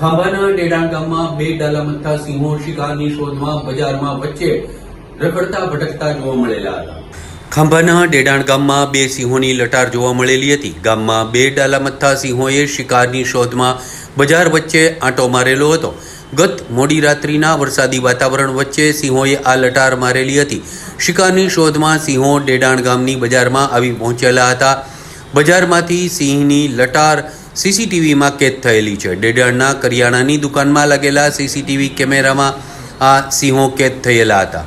ખાંભાના ડેડાણ ગામમાં બે ડાલામથ્થા સિંહો શિકારની શોધમાં બજારમાં વચ્ચે રખડતા ભટકતા જોવા મળેલા હતા. ખાંભાના ડેડાણ ગામમાં બે સિંહોની લટાર જોવા મળેલી હતી. ગામમાં બે ડાલામથ્થા સિંહોએ શિકારની શોધમાં બજાર વચ્ચે આંટો મારેલો હતો. ગત મોડી રાત્રિના વરસાદી વાતાવરણ વચ્ચે સિંહોએ આ લટાર મારેલી હતી. શિકારની શોધમાં સિંહો ડેડાણ ગામની બજારમાં આવી પહોંચેલા હતા. બજારમાંથી સિંહની લટાર સીસીટીવીમાં કેદ થયેલી છે. ડેડરના કરિયાણાની દુકાનમાં લાગેલા સીસીટીવી કેમેરામાં આ સિંહો કેદ થયેલા હતા.